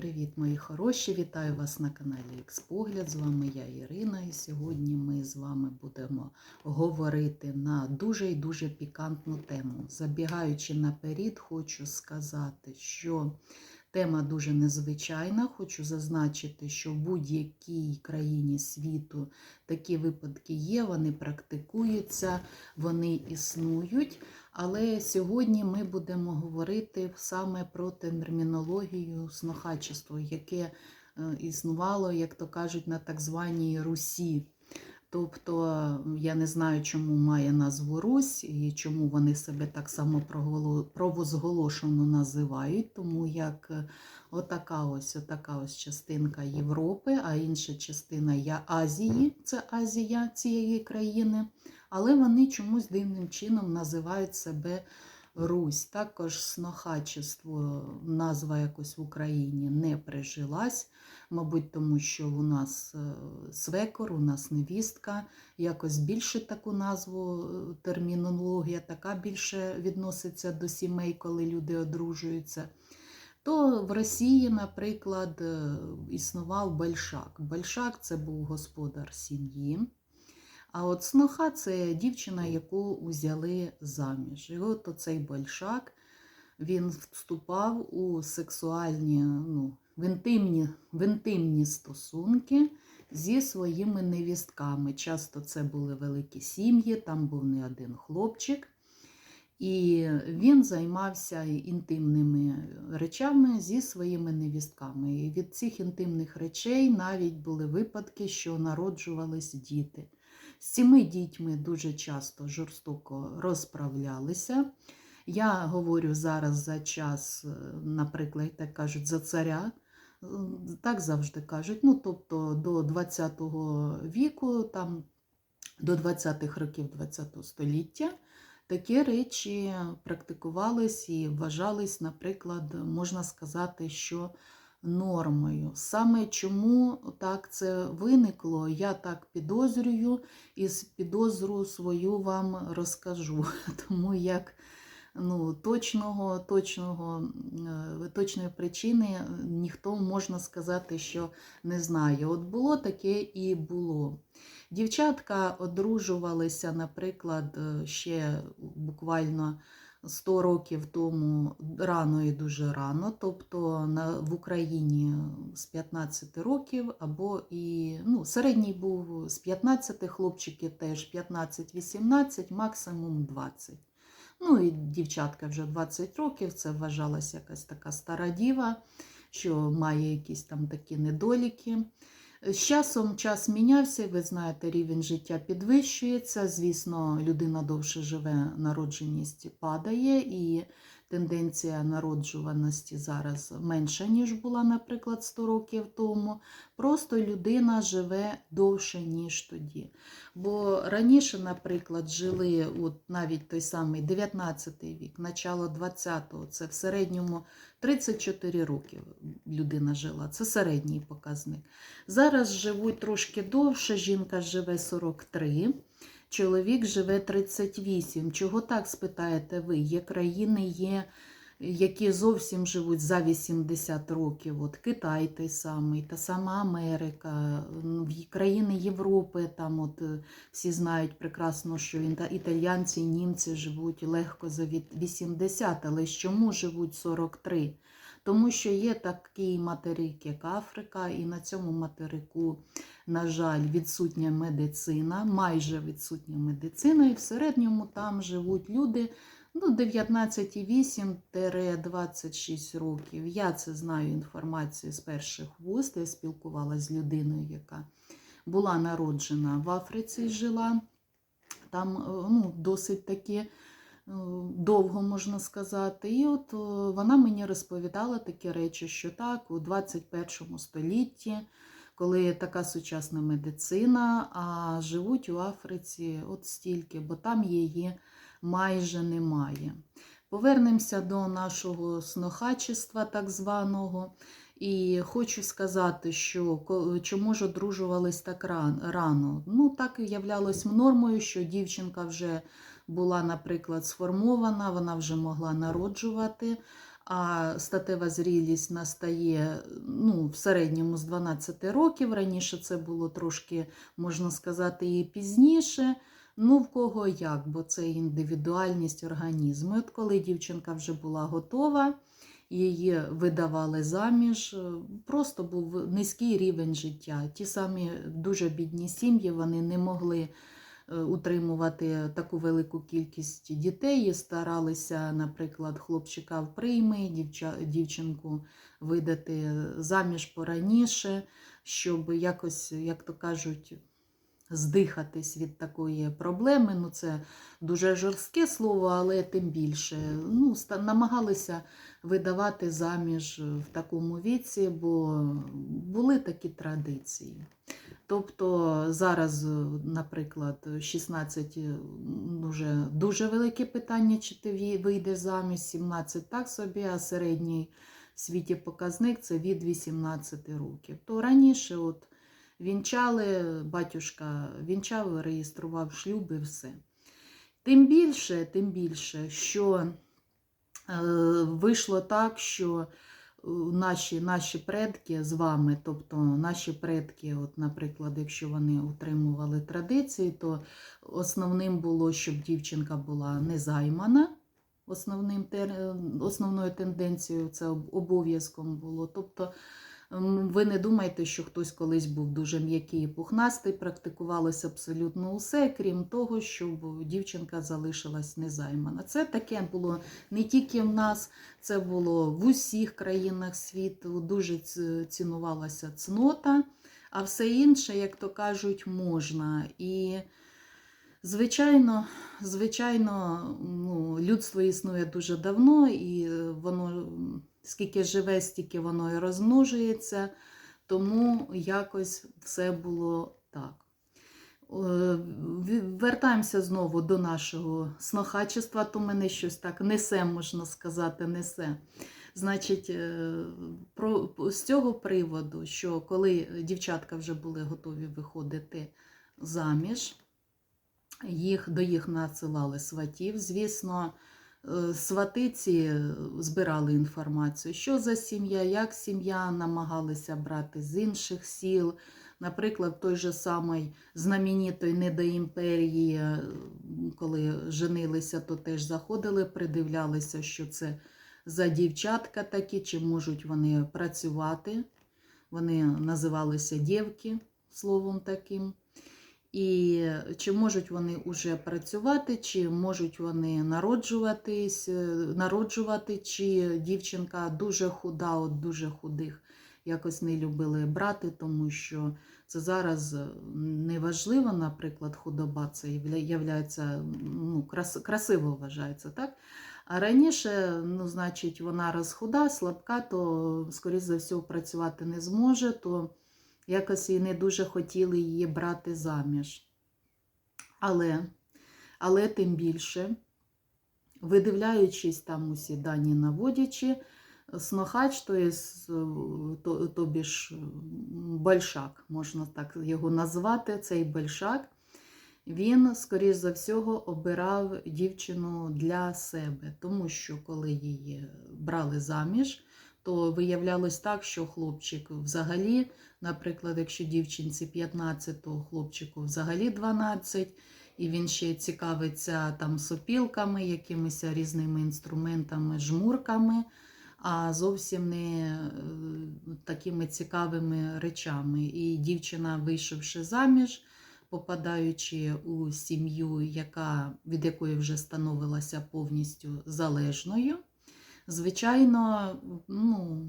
Привіт, мої хороші! Вітаю вас на каналі Експогляд. З вами я Ірина, і сьогодні ми з вами будемо говорити на дуже і дуже пікантну тему. Забігаючи наперед, хочу сказати, що тема дуже незвичайна. Хочу зазначити, що в будь-якій країні світу такі випадки є, вони практикуються, вони існують. Але сьогодні ми будемо говорити саме про термінологію снохачества, яке е, існувало, як то кажуть, на так званій Русі. Тобто я не знаю, чому має назву Русь і чому вони себе так само провозголошено називають, тому як е, отака ось, отака ось частинка Європи, а інша частина Азії, це Азія цієї країни але вони чомусь дивним чином називають себе Русь. Також снохачество, назва якось в Україні не прижилась, мабуть, тому що у нас е, свекор, у нас невістка, якось більше таку назву, е, термінологія така більше відноситься до сімей, коли люди одружуються. То в Росії, наприклад, е, існував Большак. Большак це був господар сім'ї. А от сноха це дівчина, яку узяли заміж. І от оцей большак він вступав у сексуальні, ну, в інтимні, в інтимні стосунки зі своїми невістками. Часто це були великі сім'ї, там був не один хлопчик. І він займався інтимними речами зі своїми невістками. І від цих інтимних речей навіть були випадки, що народжувались діти. З цими дітьми дуже часто жорстоко розправлялися. Я говорю зараз за час, е, наприклад, так кажуть, за царя. Е, Так завжди кажуть. Ну, тобто до 20-го віку, там, до 20-х років 20-го століття, такі речі практикувались і вважались, наприклад, можна сказати, що нормою. Саме чому так це виникло, я так підозрюю, і з підозру свою вам розкажу. Тому як ну, точного, точного, е, точної причини ніхто можна сказати, що не знає. От було таке і було. Дівчатка одружувалися, наприклад, е, ще буквально 100 років тому рано і дуже рано, тобто на, в Україні з 15 років, або і ну, середній був з 15 хлопчики теж 15-18, максимум 20. Ну і дівчатка вже 20 років, це вважалася якась така стара діва, що має якісь там такі недоліки. З часом час мінявся, ви знаєте, рівень життя підвищується. Звісно, людина довше живе, народженість падає, і тенденція народжуваності зараз менша, ніж була, наприклад, 100 років тому. Просто людина живе довше, ніж тоді. Бо раніше, наприклад, жили от навіть той самий 19 вік, начало 20-го, це в середньому 34 роки людина жила, це середній показник. Зараз живуть трошки довше, жінка живе 43, чоловік живе 38. Чого так спитаєте ви? Є країни, є, які зовсім живуть за 80 років. От Китай той самий, та сама Америка, країни Європи, там от е, всі знають прекрасно, що італійці, німці живуть легко за 80, але чому живуть 43? Тому що є такий материк, як Африка, і на цьому материку, на жаль, відсутня медицина, майже відсутня медицина, і в середньому там живуть люди ну, 19,8-26 років. Я це знаю інформацію з перших вуст. Я спілкувалася з людиною, яка була народжена в Африці і жила. Там е, ну, досить таки е, довго можна сказати. І от е, вона мені розповідала такі речі, що так, у 21 столітті, коли така сучасна медицина, а живуть у Африці от стільки, бо там її майже немає. Повернемося до нашого снохачества, так званого. І хочу сказати, що чому ж одружувались так рано? Ну, так і являлось нормою, що дівчинка вже була, наприклад, сформована, вона вже могла народжувати. а статева зрілість настає ну, в середньому з 12 років. Раніше це було трошки, можна сказати, і пізніше. Ну, в кого як, бо це індивідуальність організму. От коли дівчинка вже була готова, її видавали заміж, е, просто був низький рівень життя. Ті самі дуже бідні сім'ї вони не могли е, утримувати таку велику кількість дітей старалися, наприклад, хлопчика в прийми, дівчинку видати заміж пораніше, щоб якось, як то кажуть, здихатись від такої проблеми. Ну, це дуже жорстке слово, але тим більше. Ну, намагалися видавати заміж в такому віці, бо були такі традиції. Тобто зараз, наприклад, 16 дуже, дуже велике питання, чи ти вийдеш заміж, 17 так собі, а середній світі показник це від 18 років. То раніше от вінчали, батюшка вінчав, реєстрував шлюб і все. Тим більше, тим більше, що е, вийшло так, що е, наші, наші предки з вами, тобто наші предки, от, наприклад, якщо вони утримували традиції, то основним було, щоб дівчинка була не займана. Основним, основною тенденцією це обов'язком було. Тобто ви не думайте, що хтось колись був дуже м'який і пухнастий, практикувалося абсолютно усе, крім того, щоб дівчинка залишилась незаймана. Це таке було не тільки в нас, це було в усіх країнах світу. Дуже цінувалася цнота, а все інше, як то кажуть, можна. І Звичайно, звичайно, ну, людство існує дуже давно, і е, воно скільки живе, стільки воно і розмножується, тому якось все було так. Е, Вертаємося знову до нашого снохачества, то мене щось так несе, можна сказати, несе. Значить, е, про, з цього приводу, що коли дівчатка вже були готові виходити заміж, їх, до їх надсилали сватів. Звісно, сватиці збирали інформацію, що за сім'я, як сім'я намагалися брати з інших сіл. Наприклад, той же самий знаменитої недоімперії, е, коли женилися, то теж заходили, придивлялися, що це за дівчатка такі, чи можуть вони працювати. Вони називалися дівки, словом таким. І чи можуть вони вже працювати, чи можуть вони народжуватись, е, народжувати, чи дівчинка дуже худа, от дуже худих якось не любили брати, тому що це зараз неважливо, наприклад, худоба це являється ну, крас, красиво вважається, так? А раніше, ну, значить, вона розхуда, слабка, то, скоріш за все, працювати не зможе, то якось і не дуже хотіли її брати заміж. Але, але тим більше, видивляючись там усі дані наводячи, снохач, то, є, то, тобі ж большак, можна так його назвати, цей большак, він, скоріш за всього, обирав дівчину для себе, тому що коли її брали заміж, то виявлялось так, що хлопчик взагалі, наприклад, якщо дівчинці 15, то хлопчику взагалі 12, і він ще цікавиться там сопілками, якимись різними інструментами, жмурками, а зовсім не е, такими цікавими речами. І дівчина, вийшовши заміж, попадаючи у сім'ю, яка, від якої вже становилася повністю залежною, звичайно, ну,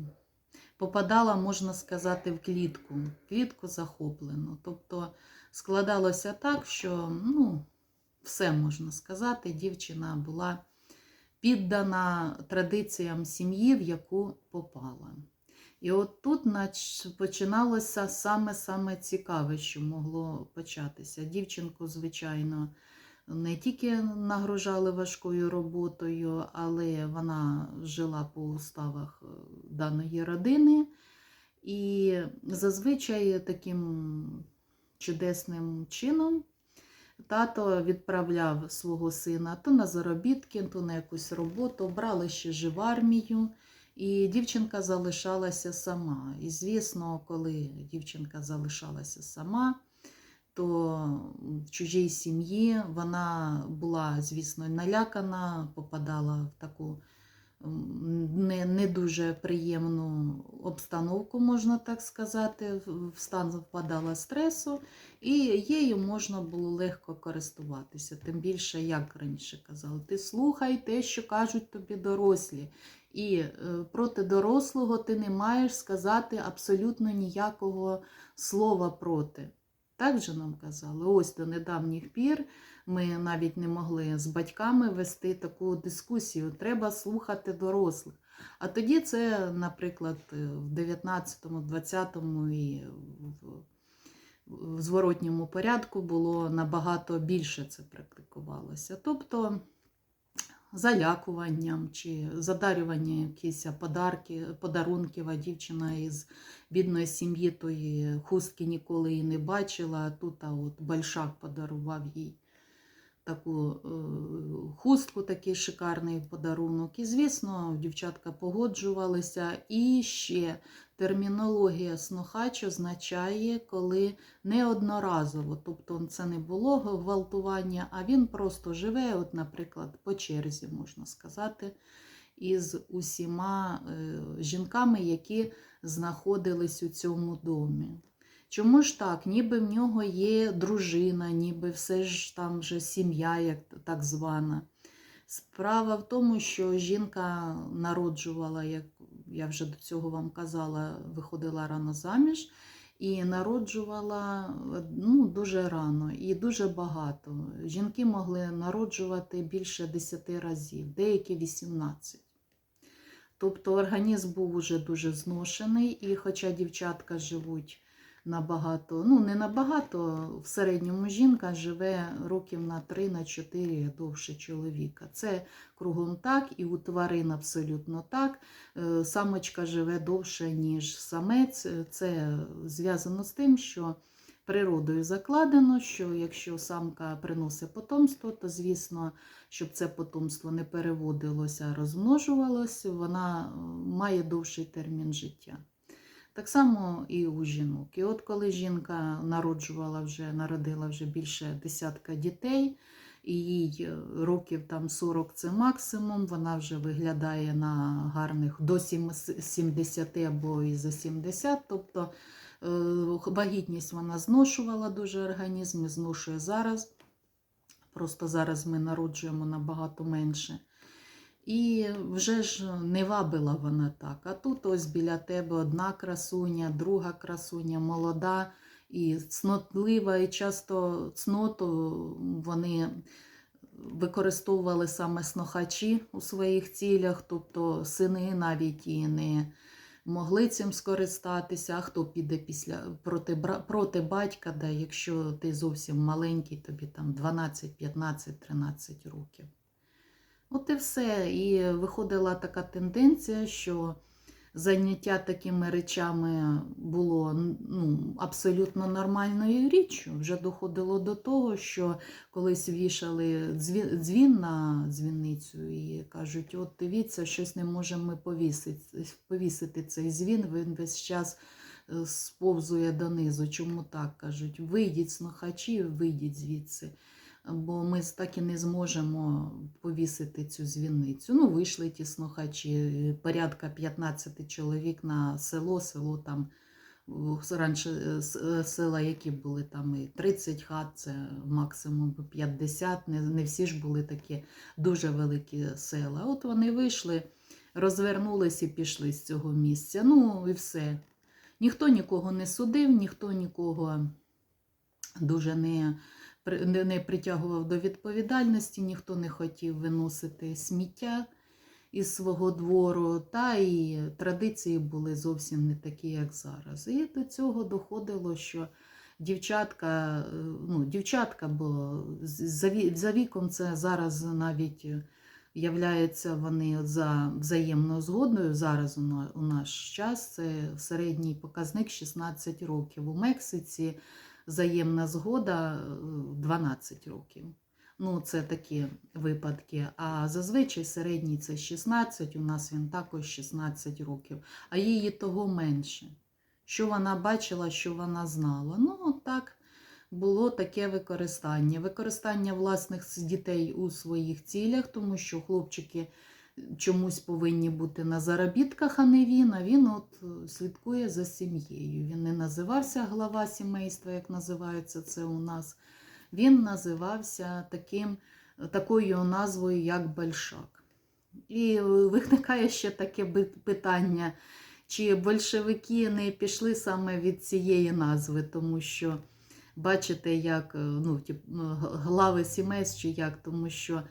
попадала, можна сказати, в клітку, клітку захоплену. Тобто складалося так, що ну, все можна сказати, дівчина була піддана традиціям сім'ї, в яку попала. І от тут починалося саме-саме цікаве, що могло початися. Дівчинку, звичайно, не тільки нагружали важкою роботою, але вона жила по уставах е, даної родини. І зазвичай таким чудесним чином тато відправляв свого сина то на заробітки, то на якусь роботу, брали ще ж в армію. І дівчинка залишалася сама. І, звісно, коли дівчинка залишалася сама, то в чужій сім'ї вона була, звісно, налякана, попадала в таку не, не дуже приємну обстановку, можна так сказати, в в стан впадала стресу, і її можна було легко користуватися. Тим більше, як раніше казали, ти слухай те, що кажуть тобі дорослі. І е, проти дорослого ти не маєш сказати абсолютно ніякого слова проти. Так же нам казали. Ось до недавніх пір ми навіть не могли з батьками вести таку дискусію. Треба слухати дорослих. А тоді це, наприклад, в 19-му, 20-му і в в зворотньому порядку було набагато більше це практикувалося. Тобто залякуванням чи задарювання якісь подарки, подарунків, а дівчина із бідної сім'ї тої хустки ніколи і не бачила, а тут а от большак подарував їй таку е, хустку, такий шикарний подарунок. І, звісно, дівчатка погоджувалися. І ще термінологія снохач означає, коли неодноразово, тобто це не було гвалтування, а він просто живе, от, наприклад, по черзі, можна сказати, із усіма е, жінками, які знаходились у цьому домі. Чому ж так? Ніби в нього є дружина, ніби все ж там вже сім'я, як так звана. Справа в тому, що жінка народжувала, як я вже до цього вам казала, виходила рано заміж і народжувала ну, дуже рано і дуже багато. Жінки могли народжувати більше 10 разів, деякі 18. Тобто організм був уже дуже зношений, і хоча дівчатка живуть набагато, ну не набагато, в середньому жінка живе років на 3-4 довше чоловіка. Це кругом так, і у тварин абсолютно так. Е, Самочка живе довше, ніж самець. Це зв'язано з тим, що природою закладено, що якщо самка приносить потомство, то звісно, щоб це потомство не переводилося, а розмножувалося, вона е, має довший термін життя. Так само і у жінок. І от коли жінка народжувала вже, народила вже більше десятка дітей, і їй е, років там 40 це максимум, вона вже виглядає на гарних до 70 або і за 70. Тобто е, вагітність вона зношувала дуже організм і зношує зараз. Просто зараз ми народжуємо набагато менше. І вже ж не вабила вона так. А тут ось біля тебе одна красуня, друга красуня, молода і цнотлива, і часто цноту вони використовували саме снохачі у своїх цілях, тобто сини навіть і не могли цим скористатися, а хто піде після проти проти батька, да, якщо ти зовсім маленький, тобі там 12, 15, 13 років. От і все. І виходила така тенденція, що заняття такими речами було ну, абсолютно нормальною річчю. Вже доходило до того, що колись вішали дзвін на дзвіницю і кажуть: от дивіться, щось не можемо повісити, повісити цей дзвін, він весь час. е, Сповзує донизу. Чому так кажуть? Вийдіть снохачі, вийдіть звідси бо ми так і не зможемо повісити цю дзвіницю. Ну, вийшли ті снохачі, порядка 15 чоловік на село, село там. Раніше е, е, села, які були там і 30 хат, це максимум 50, не, не всі ж були такі дуже великі села. От вони вийшли, розвернулись і пішли з цього місця. Ну і все. Ніхто нікого не судив, ніхто нікого дуже не не притягував до відповідальності, ніхто не хотів виносити сміття із свого двору, та і традиції були зовсім не такі, як зараз. І до цього доходило, що дівчатка, е, ну, дівчатка, бо за віком це зараз навіть являється вони за взаємною згодною. Зараз у наш час це середній показник 16 років. У Мексиці взаємна згода 12 е, років. Ну, це такі випадки. А зазвичай середній це 16, у нас він також 16 років, а її того менше. Що вона бачила, що вона знала. Ну, от так було таке використання. Використання власних дітей у своїх цілях, тому що хлопчики чомусь повинні бути на заробітках, а не він. А він от е, слідкує за сім'єю. Він не називався глава сімейства, як називається це у нас. Він називався таким, такою назвою, як Большак. І е, виникає ще таке питання, чи большевики не пішли саме від цієї назви, тому що бачите, як е, ну, глави сімейств, чи як, тому що е,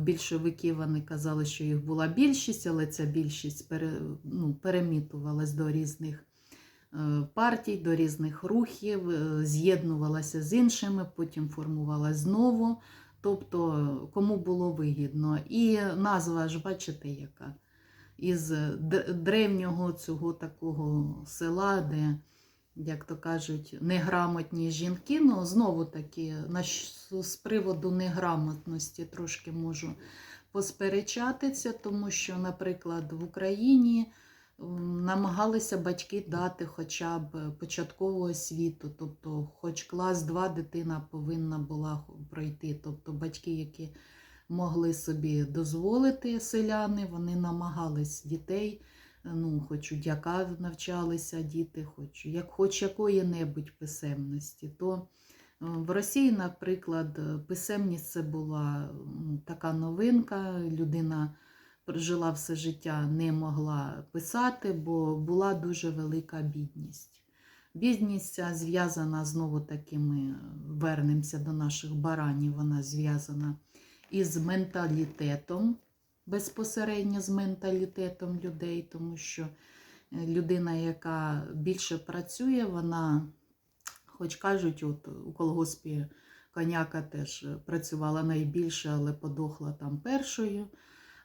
більшовики вони казали, що їх була більшість, але ця більшість пере, ну, перемітувалась до різних е, партій, до різних рухів, е, з'єднувалася з іншими, потім формувалась знову. Тобто, кому було вигідно. І назва ж, бачите, яка із древнього цього такого села, де, як то кажуть, неграмотні жінки. Ну, знову таки, з приводу неграмотності трошки можу посперечатися, тому що, наприклад, в Україні намагалися батьки дати хоча б початкову освіту, тобто, хоч клас 2 дитина повинна була пройти. Тобто батьки, які могли собі дозволити селяни, вони намагались дітей, ну, хоч у дяка навчалися діти, хоч, як, хоч якої-небудь писемності. То е, в Росії, наприклад, е, писемність це була така новинка. Людина жила все життя, не могла писати, бо була дуже велика бідність. Бідність ця зв'язана знову таки, ми вернемося до наших баранів, вона зв'язана із менталітетом, безпосередньо з менталітетом людей, тому що е, людина, яка більше працює, вона, хоч кажуть, от у колгоспі коняка теж працювала найбільше, але подохла там першою.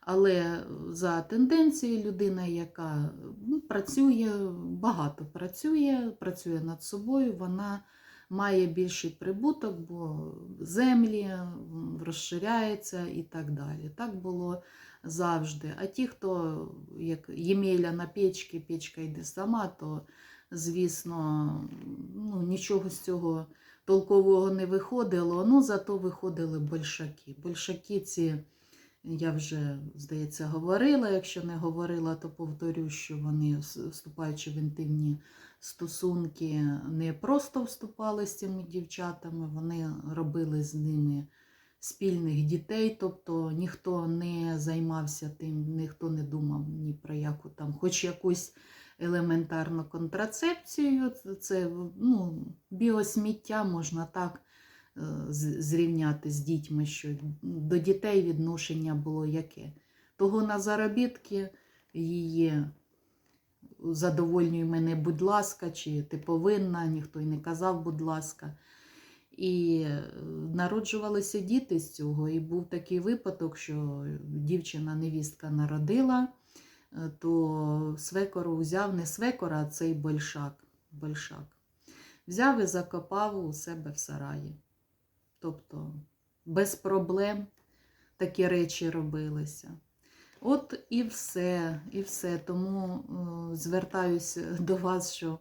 Але за тенденцією людина, яка ну, працює, багато працює, працює над собою, вона має більший прибуток, бо землі розширяється і так далі. Так було завжди. А ті, хто як Ємеля на печці, печка йде сама, то, звісно, ну, нічого з цього толкового не виходило. Ну, зато виходили большаки. Большаки ці. Я вже, здається, говорила. Якщо не говорила, то повторю, що вони, вступаючи в інтимні стосунки, не просто вступали з цими дівчатами, вони робили з ними спільних дітей, тобто ніхто не займався тим, ніхто не думав ні про яку там, хоч якусь елементарну контрацепцію. Це- ну, біосміття можна так е, зрівняти з дітьми, що до дітей відношення було яке. Того на заробітки її задовольнюй мене, будь ласка, чи ти повинна, ніхто й не казав, будь ласка. І е, народжувалися діти з цього. І був такий випадок, що дівчина-невістка народила, е, то свекору взяв не свекора, а цей большак. большак. Взяв і закопав у себе в сараї. Тобто без проблем такі речі робилися. От і все, і все. Тому е, звертаюся до вас, що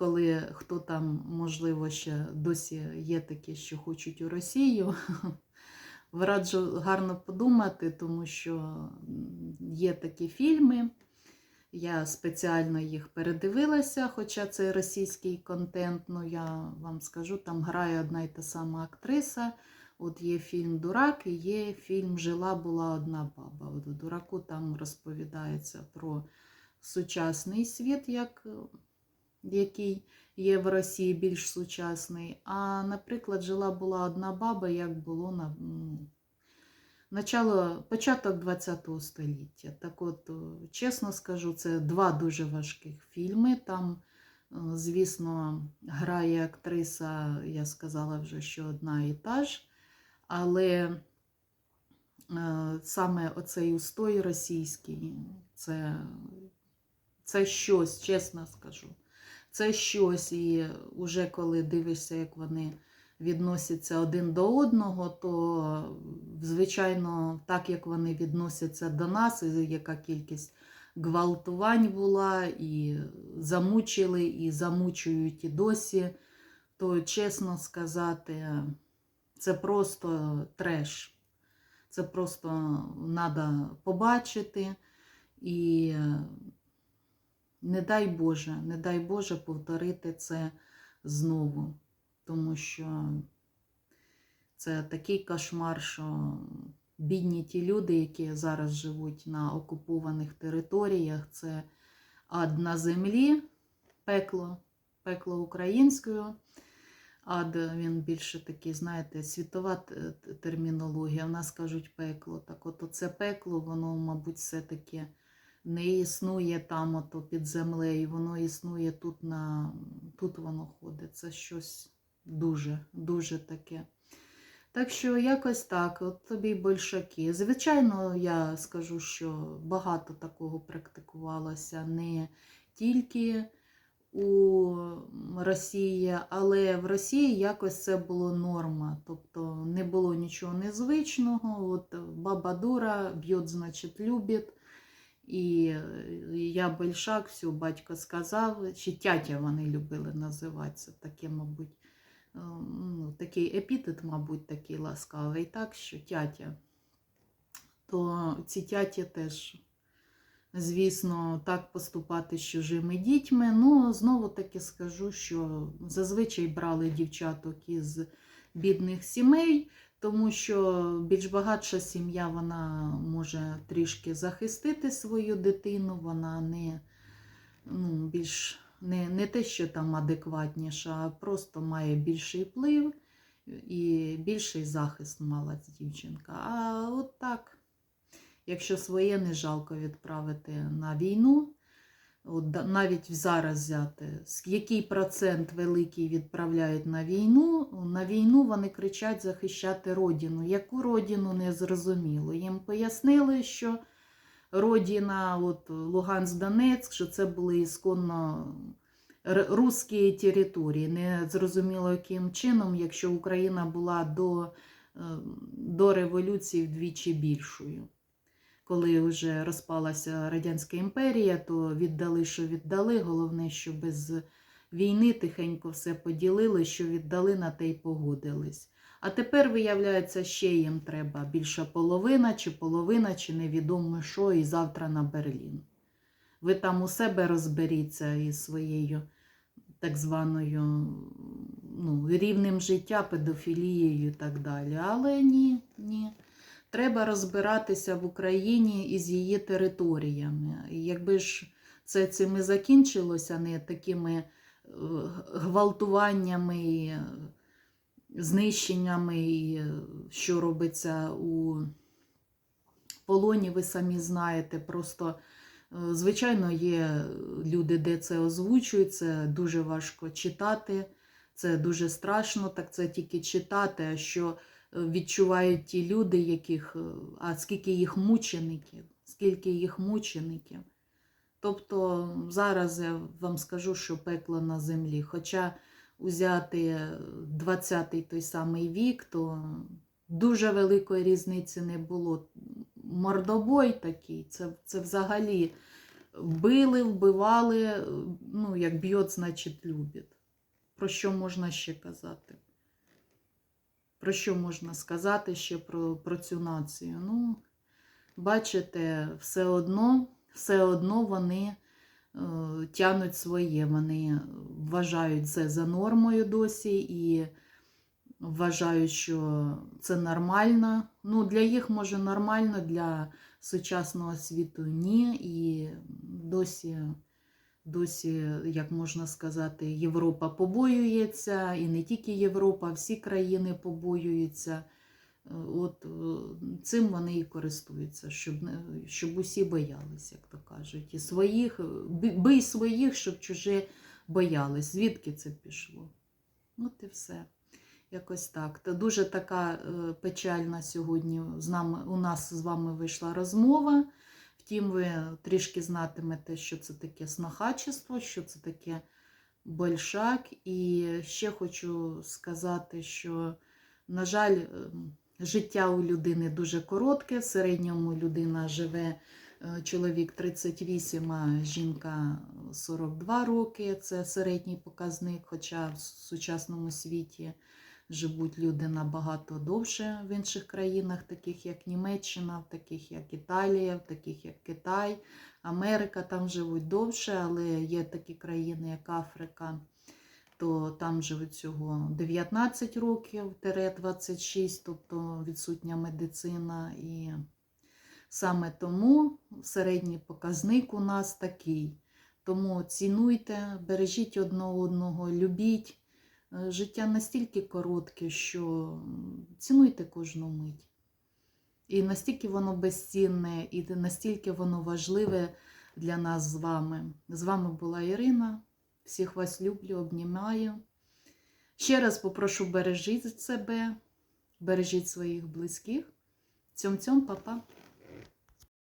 коли хто там, можливо, ще досі є такі, що хочуть у Росію, раджу гарно подумати, тому що є такі фільми. Я спеціально їх передивилася, хоча це російський контент, ну я вам скажу, там грає одна й та сама актриса. От є фільм Дурак і є фільм Жила була одна баба. От у дураку там розповідається про сучасний світ, як, який є в Росії більш сучасний. А, наприклад, жила була одна баба, як було на начало, початок ХХ століття. Так от, чесно скажу, це два дуже важких фільми. Там, е, звісно, грає актриса, я сказала вже, що одна і та ж. Але е, саме оцей устой російський, це, це щось, чесно скажу. Це щось, і вже коли дивишся, як вони відносяться один до одного, то, звичайно, так як вони відносяться до нас, і яка кількість гвалтувань була, і замучили, і замучують і досі, то чесно сказати, це просто треш. Це просто треба побачити. І не дай Боже, не дай Боже повторити це знову. Тому що це такий кошмар, що бідні ті люди, які зараз живуть на окупованих територіях, це ад на землі, пекло, пекло українською. Ад він більше такий, знаєте, світова термінологія. В нас кажуть пекло. Так от це пекло, воно, мабуть, все-таки не існує там, ото під землею, воно існує тут, на, тут воно ходить. Це щось дуже, дуже таке. Так що якось так, от тобі большаки. Звичайно, я скажу, що багато такого практикувалося не тільки у Росії, але в Росії якось це було норма. Тобто не було нічого незвичного. От баба дура б'є, значить, любить. І я большак, все, батько сказав, чи тятя вони любили називатися, таке, мабуть, е, ну, такий епітет, мабуть, такий ласкавий, так що тятя. То ці тяті теж, звісно, так поступати з чужими дітьми. Ну, знову таки скажу, що зазвичай брали дівчаток із бідних сімей, тому що більш багатша сім'я вона може трішки захистити свою дитину, вона не ну, більш не, не те, що там адекватніша, а просто має більший вплив і більший захист мала дівчинка. А от так, якщо своє не жалко відправити на війну, от навіть зараз взяти, який процент великий відправляють на війну, на війну вони кричать захищати родину. Яку родину не зрозуміло. Їм пояснили, що родина, от Луганськ, Донецьк, що це були ісконно русські території. Не зрозуміло, яким чином, якщо Україна була до, е, до революції вдвічі більшою. Коли вже розпалася Радянська імперія, то віддали, що віддали. Головне, що без війни тихенько все поділили, що віддали, на те й погодились. А тепер, виявляється, ще їм треба більша половина, чи половина, чи невідомо що, і завтра на Берлін. Ви там у себе розберіться із своєю так званою ну, рівнем життя, педофілією і так далі. Але ні, ні. Треба розбиратися в Україні із її територіями. І якби ж це цим і закінчилося, не такими е, гвалтуваннями, е, знищеннями, і е, що робиться у полоні, ви самі знаєте. Просто, звичайно, є люди, де це озвучують, це дуже важко читати, це дуже страшно, так це тільки читати, а що відчувають ті люди, яких, е, а скільки їх мучеників, скільки їх мучеників. Тобто зараз я вам скажу, що пекло на землі. Хоча узяти 20-й той самий вік, то дуже великої різниці не було. Мордобой такий, це, це взагалі били, вбивали, ну, як б'ють, значить, любить. Про що можна ще казати? Про що можна сказати ще про, про цю націю? Ну, бачите, все одно, все одно вони е, тянуть своє, вони вважають це за нормою досі і вважають, що це нормально. Ну, для їх може нормально, для сучасного світу ні. І досі, досі, як можна сказати, Європа побоюється, і не тільки Європа, всі країни побоюються. Е, От е, цим вони і користуються, щоб, щоб усі боялись, як то кажуть. І своїх, бий своїх, щоб чужі боялись. Звідки це пішло? От і все. Якось так. Та дуже така е, печальна сьогодні з нами, у нас з вами вийшла розмова. Втім, ви трішки знатимете, що це таке снохачество, що це таке большак. І ще хочу сказати, що, на жаль, ем, життя у людини дуже коротке. В середньому людина живе е, чоловік 38, а жінка 42 роки. Це середній показник, хоча в сучасному світі живуть люди набагато довше в інших країнах, таких як Німеччина, в таких як Італія, в таких як Китай, Америка, там живуть довше, але є такі країни, як Африка, то там живуть всього 19 років, тире 26, тобто відсутня медицина. І саме тому середній показник у нас такий. Тому цінуйте, бережіть одне одного, любіть. Е, Життя настільки коротке, що цінуйте кожну мить. І настільки воно безцінне, і настільки воно важливе для нас з вами. З вами була Ірина. Всіх вас люблю, обнімаю. Ще раз попрошу бережіть себе, бережіть своїх близьких. Цьом-цьом, па-па.